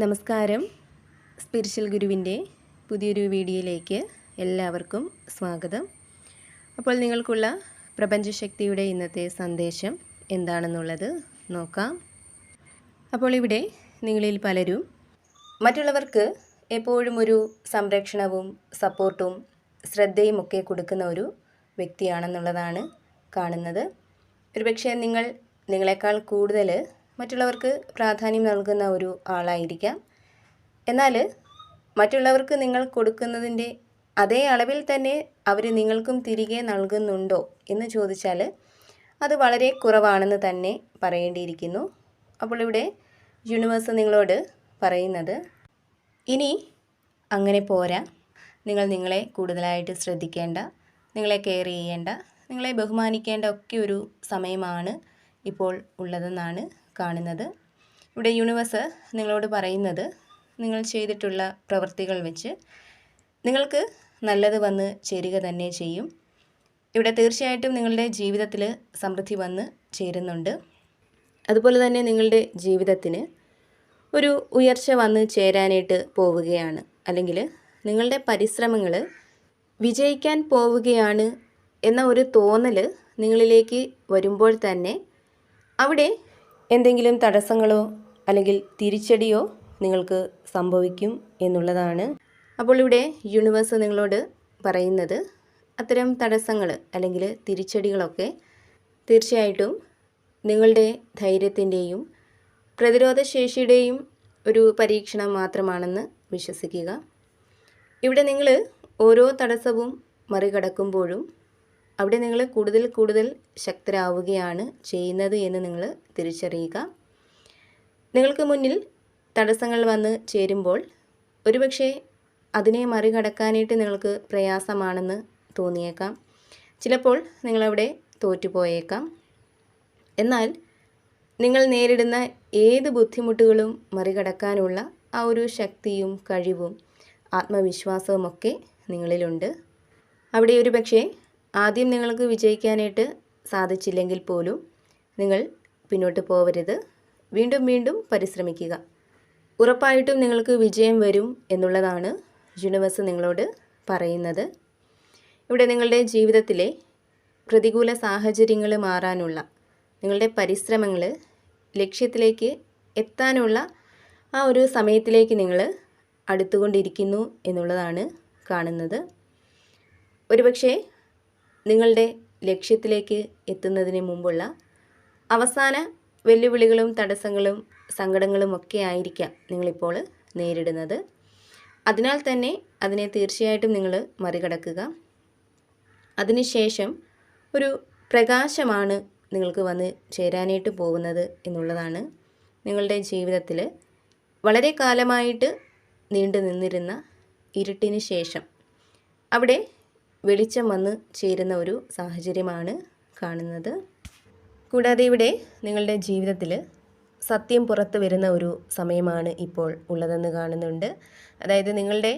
നമസ്കാരം. സ്പിരിച്വൽ ഗുരുവിന്റെ പുതിയൊരു വീഡിയോയിലേക്ക് എല്ലാവർക്കും സ്വാഗതം. അപ്പോൾ നിങ്ങൾക്കുള്ള പ്രപഞ്ചശക്തിയുടെ ഇന്നത്തെ സന്ദേശം എന്താണെന്നുള്ളത് നോക്കാം. അപ്പോൾ ഇവിടെ നിങ്ങളിൽ പലരും മറ്റുള്ളവർക്ക് എപ്പോഴും ഒരു സംരക്ഷണവും സപ്പോർട്ടും ശ്രദ്ധയും ഒക്കെ കൊടുക്കുന്ന ഒരു വ്യക്തിയാണെന്നുള്ളതാണ് കാണുന്നത്. ഒരുപക്ഷെ നിങ്ങൾ നിങ്ങളെക്കാൾ കൂടുതൽ മറ്റുള്ളവർക്ക് പ്രാധാന്യം നൽകുന്ന ഒരു ആളായിരിക്കാം. എന്നാൽ മറ്റുള്ളവർക്ക് നിങ്ങൾ കൊടുക്കുന്നതിന്റെ അതേ അളവിൽ തന്നെ അവർ നിങ്ങൾക്കും തിരികെ നൽകുന്നുണ്ടോ എന്ന് ചോദിച്ചാൽ അത് വളരെ കുറവാണെന്ന് തന്നെ പറയേണ്ടിയിരിക്കുന്നു. അപ്പോൾ ഇവിടെ യൂണിവേഴ്സ് നിങ്ങളോട് പറയുന്നത് ഇനി അങ്ങനെ പോരാ. നിങ്ങൾ നിങ്ങളെ കൂടുതലായിട്ട് ശ്രദ്ധിക്കേണ്ട നിങ്ങളെ കെയർ ചെയ്യേണ്ട നിങ്ങളെ ബഹുമാനിക്കേണ്ട ഒക്കെ ഒരു സമയമാണ് ഇപ്പോൾ ഉള്ളതെന്നാണ് കാണുന്നത്. ഇവിടെ യൂണിവേഴ്സ് നിങ്ങളോട് പറയുന്നത് നിങ്ങൾ ചെയ്തിട്ടുള്ള പ്രവൃത്തികൾ വെച്ച് നിങ്ങൾക്ക് നല്ലത് വന്ന് ചേരുക തന്നെ ചെയ്യും. ഇവിടെ തീർച്ചയായിട്ടും നിങ്ങളുടെ ജീവിതത്തിൽ സമൃദ്ധി വന്ന് ചേരുന്നുണ്ട്. അതുപോലെ തന്നെ നിങ്ങളുടെ ജീവിതത്തിന് ഒരു ഉയർച്ച വന്ന് ചേരാനായിട്ട് പോവുകയാണ്. അല്ലെങ്കിൽ നിങ്ങളുടെ പരിശ്രമങ്ങൾ വിജയിക്കാൻ പോവുകയാണ് എന്ന ഒരു തോന്നൽ നിങ്ങളിലേക്ക് വരുമ്പോൾ തന്നെ അവിടെ എന്തെങ്കിലും തടസ്സങ്ങളോ അല്ലെങ്കിൽ തിരിച്ചടിയോ നിങ്ങൾക്ക് സംഭവിക്കും എന്നുള്ളതാണ്. അപ്പോൾ ഇവിടെ യൂണിവേഴ്സ് നിങ്ങളോട് പറയുന്നത് അത്തരം തടസ്സങ്ങൾ അല്ലെങ്കിൽ തിരിച്ചടികളൊക്കെ തീർച്ചയായിട്ടും നിങ്ങളുടെ ധൈര്യത്തിന്റെയും പ്രതിരോധശേഷിയുടെയും ഒരു പരീക്ഷണം മാത്രമാണെന്ന് വിശ്വസിക്കുക. ഇവിടെ നിങ്ങൾ ഓരോ തടസ്സവും മറികടക്കുമ്പോഴും അവിടെ നിങ്ങൾ കൂടുതൽ കൂടുതൽ ശക്തരാവുകയാണ് ചെയ്യുന്നത് എന്ന് നിങ്ങൾ തിരിച്ചറിയുക. നിങ്ങൾക്ക് മുന്നിൽ തടസ്സങ്ങൾ വന്ന് ചേരുമ്പോൾ ഒരുപക്ഷെ അതിനെ മറികടക്കാനായിട്ട് നിങ്ങൾക്ക് പ്രയാസമാണെന്ന് തോന്നിയേക്കാം. ചിലപ്പോൾ നിങ്ങളവിടെ തോറ്റുപോയേക്കാം. എന്നാൽ നിങ്ങൾ നേരിടുന്ന ഏത് ബുദ്ധിമുട്ടുകളും മറികടക്കാനുള്ള ആ ഒരു ശക്തിയും കഴിവും ആത്മവിശ്വാസവുമൊക്കെ നിങ്ങളിലുണ്ട്. അവിടെ ഒരു പക്ഷേ ആദ്യം നിങ്ങൾക്ക് വിജയിക്കാനായിട്ട് സാധിച്ചില്ലെങ്കിൽ പോലും നിങ്ങൾ പിന്നോട്ട് പോവരുത്. വീണ്ടും വീണ്ടും പരിശ്രമിക്കുക. ഉറപ്പായിട്ടും നിങ്ങൾക്ക് വിജയം വരും എന്നുള്ളതാണ് യൂണിവേഴ്സ് നിങ്ങളോട് പറയുന്നത്. ഇവിടെ നിങ്ങളുടെ ജീവിതത്തിലെ പ്രതികൂല സാഹചര്യങ്ങൾ മാറാനുള്ള നിങ്ങളുടെ പരിശ്രമങ്ങൾ ലക്ഷ്യത്തിലേക്ക് എത്താനുള്ള ആ ഒരു സമയത്തിലേക്ക് നിങ്ങൾ അടുത്തുകൊണ്ടിരിക്കുന്നു എന്നുള്ളതാണ് കാണുന്നത്. ഒരുപക്ഷെ നിങ്ങളുടെ ലക്ഷ്യത്തിലേക്ക് എത്തുന്നതിന് മുമ്പുള്ള അവസാന വെല്ലുവിളികളും തടസ്സങ്ങളും സങ്കടങ്ങളും ഒക്കെ ആയിരിക്കാം നിങ്ങളിപ്പോൾ നേരിടുന്നത്. അതിനാൽ തന്നെ അതിനെ തീർച്ചയായിട്ടും നിങ്ങൾ മറികടക്കുക. അതിനുശേഷം ഒരു പ്രകാശമാണ് നിങ്ങൾക്ക് വന്ന് ചേരാനായിട്ട് പോകുന്നത് എന്നുള്ളതാണ് നിങ്ങളുടെ ജീവിതത്തിൽ വളരെ കാലമായിട്ട് നീണ്ടു നിന്നിരുന്ന ഇരുട്ടിന് ശേഷം. അവിടെ വെളിച്ചം വന്ന് ചേരുന്ന ഒരു സാഹചര്യമാണ് കാണുന്നത്. കൂടാതെ ഇവിടെ നിങ്ങളുടെ ജീവിതത്തിൽ സത്യം പുറത്തു വരുന്ന ഒരു സമയമാണ് ഇപ്പോൾ ഉള്ളതെന്ന് കാണുന്നുണ്ട്. അതായത് നിങ്ങളുടെ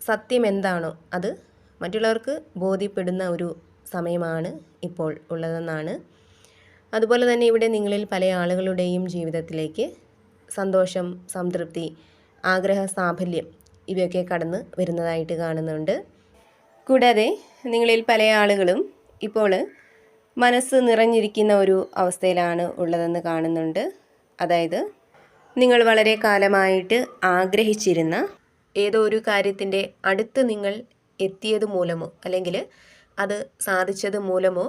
സത്യം എന്താണോ അത് മറ്റുള്ളവർക്ക് ബോധ്യപ്പെടുന്ന ഒരു സമയമാണ് ഇപ്പോൾ ഉള്ളതെന്നാണ്. അതുപോലെ തന്നെ ഇവിടെ നിങ്ങളിൽ പല ആളുകളുടെയും ജീവിതത്തിലേക്ക് സന്തോഷം സംതൃപ്തി ആഗ്രഹ സാഫല്യം ഇവയൊക്കെ കടന്ന് വരുന്നതായിട്ട് കാണുന്നുണ്ട്. കൂടാതെ നിങ്ങളിൽ പല ആളുകളും ഇപ്പോൾ മനസ്സ് നിറഞ്ഞിരിക്കുന്ന ഒരു അവസ്ഥയിലാണ് ഉള്ളതെന്ന് കാണുന്നുണ്ട്. അതായത് നിങ്ങൾ വളരെ കാലമായിട്ട് ആഗ്രഹിച്ചിരുന്ന ഏതോ ഒരു കാര്യത്തിന്റെ അടുത്ത് നിങ്ങൾ എത്തിയത് മൂലമോ അല്ലെങ്കിൽ അത് സാധിച്ചത് മൂലമോ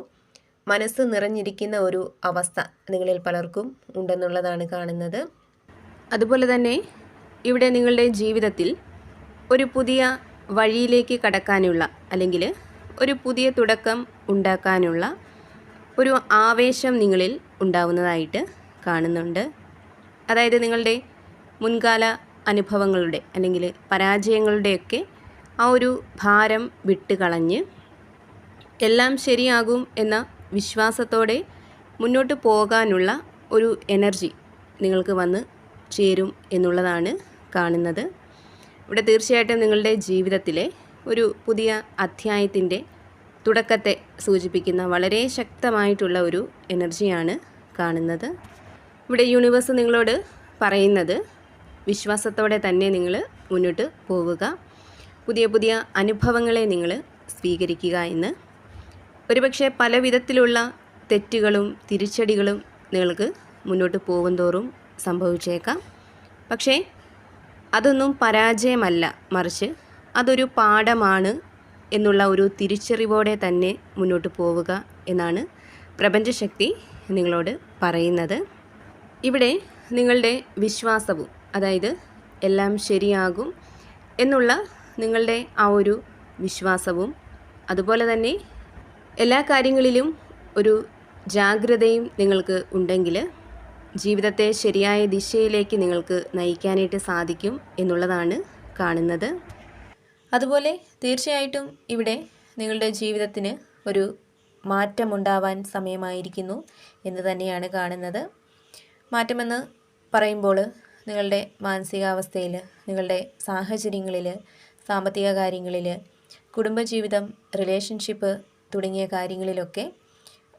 മനസ്സ് നിറഞ്ഞിരിക്കുന്ന ഒരു അവസ്ഥ നിങ്ങളിൽ പലർക്കും ഉണ്ടെന്നുള്ളതാണ് കാണുന്നത്. അതുപോലെ തന്നെ ഇവിടെ നിങ്ങളുടെ ജീവിതത്തിൽ ഒരു പുതിയ വഴിയിലേക്ക് കടക്കാനുള്ള അല്ലെങ്കിൽ ഒരു പുതിയ തുടക്കം ഉണ്ടാക്കാനുള്ള ഒരു ആവേശം നിങ്ങളിൽ ഉണ്ടാവുന്നതായിട്ട് കാണുന്നുണ്ട്. അതായത് നിങ്ങളുടെ മുൻകാല അനുഭവങ്ങളുടെ അല്ലെങ്കിൽ പരാജയങ്ങളുടെയൊക്കെ ആ ഒരു ഭാരം വിട്ടുകളഞ്ഞ് എല്ലാം ശരിയാകും എന്ന വിശ്വാസത്തോടെ മുന്നോട്ട് പോകാനുള്ള ഒരു എനർജി നിങ്ങൾക്ക് വന്ന് ചേരും എന്നുള്ളതാണ് കാണുന്നത്. ഇവിടെ തീർച്ചയായിട്ടും നിങ്ങളുടെ ജീവിതത്തിലെ ഒരു പുതിയ അധ്യായത്തിന്റെ തുടക്കത്തെ സൂചിപ്പിക്കുന്ന വളരെ ശക്തമായിട്ടുള്ള ഒരു എനർജിയാണ് കാണുന്നത്. ഇവിടെ യൂണിവേഴ്സ് നിങ്ങളോട് പറയുന്നത് വിശ്വാസത്തോടെ തന്നെ നിങ്ങൾ മുന്നോട്ട് പോവുക. പുതിയ പുതിയ അനുഭവങ്ങളെ നിങ്ങൾ സ്വീകരിക്കുക എന്ന്. ഒരുപക്ഷെ പല വിധത്തിലുള്ള തെറ്റുകളും തിരിച്ചടികളും നിങ്ങൾക്ക് മുന്നോട്ട് പോകും തോറും സംഭവിച്ചേക്കാം. പക്ഷേ അതൊന്നും പരാജയമല്ല മറിച്ച് അതൊരു പാഠമാണ് എന്നുള്ള ഒരു തിരിച്ചറിവോടെ തന്നെ മുന്നോട്ട് പോവുക എന്നാണ് പ്രപഞ്ചശക്തി നിങ്ങളോട് പറയുന്നത്. ഇവിടെ നിങ്ങളുടെ വിശ്വാസവും അതായത് എല്ലാം ശരിയാകും എന്നുള്ള നിങ്ങളുടെ ആ ഒരു വിശ്വാസവും അതുപോലെ തന്നെ എല്ലാ കാര്യങ്ങളിലും ഒരു ജാഗ്രതയും നിങ്ങൾക്ക് ഉണ്ടെങ്കിൽ ജീവിതത്തെ ശരിയായ ദിശയിലേക്ക് നിങ്ങൾക്ക് നയിക്കാനായിട്ട് സാധിക്കും എന്നുള്ളതാണ് കാണുന്നത്. അതുപോലെ തീർച്ചയായിട്ടും ഇവിടെ നിങ്ങളുടെ ജീവിതത്തിന് ഒരു മാറ്റമുണ്ടാവാൻ സമയമായിരിക്കുന്നു എന്ന് തന്നെയാണ് കാണുന്നത്. മാറ്റമെന്ന് പറയുമ്പോൾ നിങ്ങളുടെ മാനസികാവസ്ഥയിൽ നിങ്ങളുടെ സാഹചര്യങ്ങളിൽ സാമ്പത്തിക കാര്യങ്ങളിൽ കുടുംബജീവിതം റിലേഷൻഷിപ്പ് തുടങ്ങിയ കാര്യങ്ങളിലൊക്കെ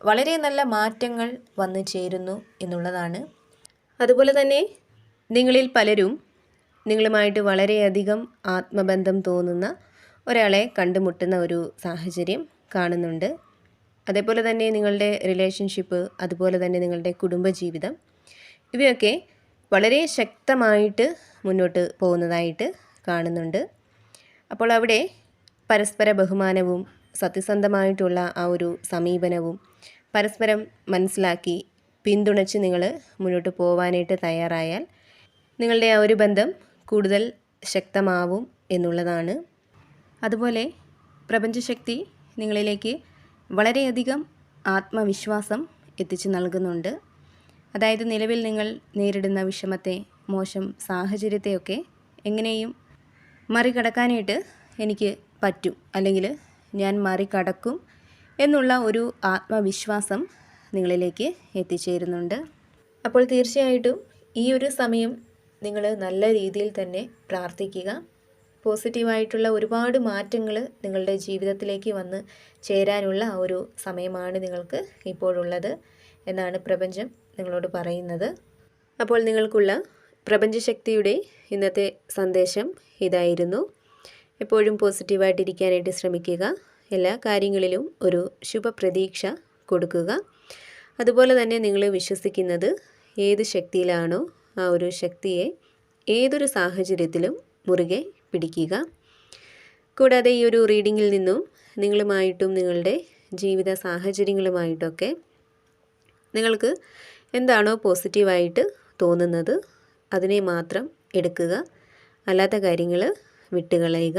വളരെ നല്ല മാറ്റങ്ങൾ വന്നു ചേരുന്നു എന്നുള്ളതാണ്. അതുപോലെ തന്നെ നിങ്ങളിൽ പലരും നിങ്ങളുമായിട്ട് വളരെയധികം ആത്മബന്ധം തോന്നുന്ന ഒരാളെ കണ്ടുമുട്ടുന്ന ഒരു സാഹചര്യം കാണുന്നുണ്ട്. അതേപോലെ തന്നെ നിങ്ങളുടെ റിലേഷൻഷിപ്പ് അതുപോലെ തന്നെ നിങ്ങളുടെ കുടുംബജീവിതം ഇവയൊക്കെ വളരെ ശക്തമായിട്ട് മുന്നോട്ട് പോകുന്നതായിട്ട് കാണുന്നുണ്ട്. അപ്പോൾ അവിടെ പരസ്പര ബഹുമാനവും സത്യസന്ധമായിട്ടുള്ള ആ ഒരു സമീപനവും പരസ്പരം മനസ്സിലാക്കി പിന്തുണച്ച് നിങ്ങൾ മുന്നോട്ട് പോവാനായിട്ട് തയ്യാറായാൽ നിങ്ങളുടെ ആ ഒരു ബന്ധം കൂടുതൽ ശക്തമാവും എന്നുള്ളതാണ്. അതുപോലെ പ്രപഞ്ചശക്തി നിങ്ങളിലേക്ക് വളരെയധികം ആത്മവിശ്വാസം എത്തിച്ചു നൽകുന്നുണ്ട്. അതായത് നിലവിൽ നിങ്ങൾ നേരിടുന്ന വിഷമത്തെ മോശം സാഹചര്യത്തെയൊക്കെ എങ്ങനെയും മറികടക്കാനായിട്ട് എനിക്ക് പറ്റും. അല്ലെങ്കിൽ ഞാൻ മറികടക്കും എന്നുള്ള ഒരു ആത്മവിശ്വാസം നിങ്ങളിലേക്ക് എത്തിച്ചേരുന്നുണ്ട്. അപ്പോൾ തീർച്ചയായിട്ടും ഈ ഒരു സമയം നിങ്ങൾ നല്ല രീതിയിൽ തന്നെ പ്രാർത്ഥിക്കുക. പോസിറ്റീവായിട്ടുള്ള ഒരുപാട് മാറ്റങ്ങൾ നിങ്ങളുടെ ജീവിതത്തിലേക്ക് വന്ന് ചേരാനുള്ള ആ ഒരു സമയമാണ് നിങ്ങൾക്ക് ഇപ്പോഴുള്ളത് എന്നാണ് പ്രപഞ്ചം നിങ്ങളോട് പറയുന്നത്. അപ്പോൾ നിങ്ങൾക്കുള്ള പ്രപഞ്ചശക്തിയുടെ ഇന്നത്തെ സന്ദേശം ഇതായിരുന്നു. എപ്പോഴും പോസിറ്റീവായിട്ടിരിക്കാനായിട്ട് ശ്രമിക്കുക. എല്ലാ കാര്യങ്ങളിലും ഒരു ശുഭപ്രതീക്ഷ കൊടുക്കുക. അതുപോലെ തന്നെ നിങ്ങൾ വിശ്വസിക്കുന്നത് ഏത് ശക്തിയിലാണോ ആ ഒരു ശക്തിയെ ഏതൊരു സാഹചര്യത്തിലും മുറുകെ പിടിക്കുക. കൂടാതെ ഈ ഒരു റീഡിങ്ങിൽ നിന്നും നിങ്ങളുമായിട്ടും നിങ്ങളുടെ ജീവിത സാഹചര്യങ്ങളുമായിട്ടൊക്കെ നിങ്ങൾക്ക് എന്താണോ പോസിറ്റീവായിട്ട് തോന്നുന്നത് അതിനെ മാത്രം എടുക്കുക. അല്ലാത്ത കാര്യങ്ങൾ വിട്ടുകളയുക.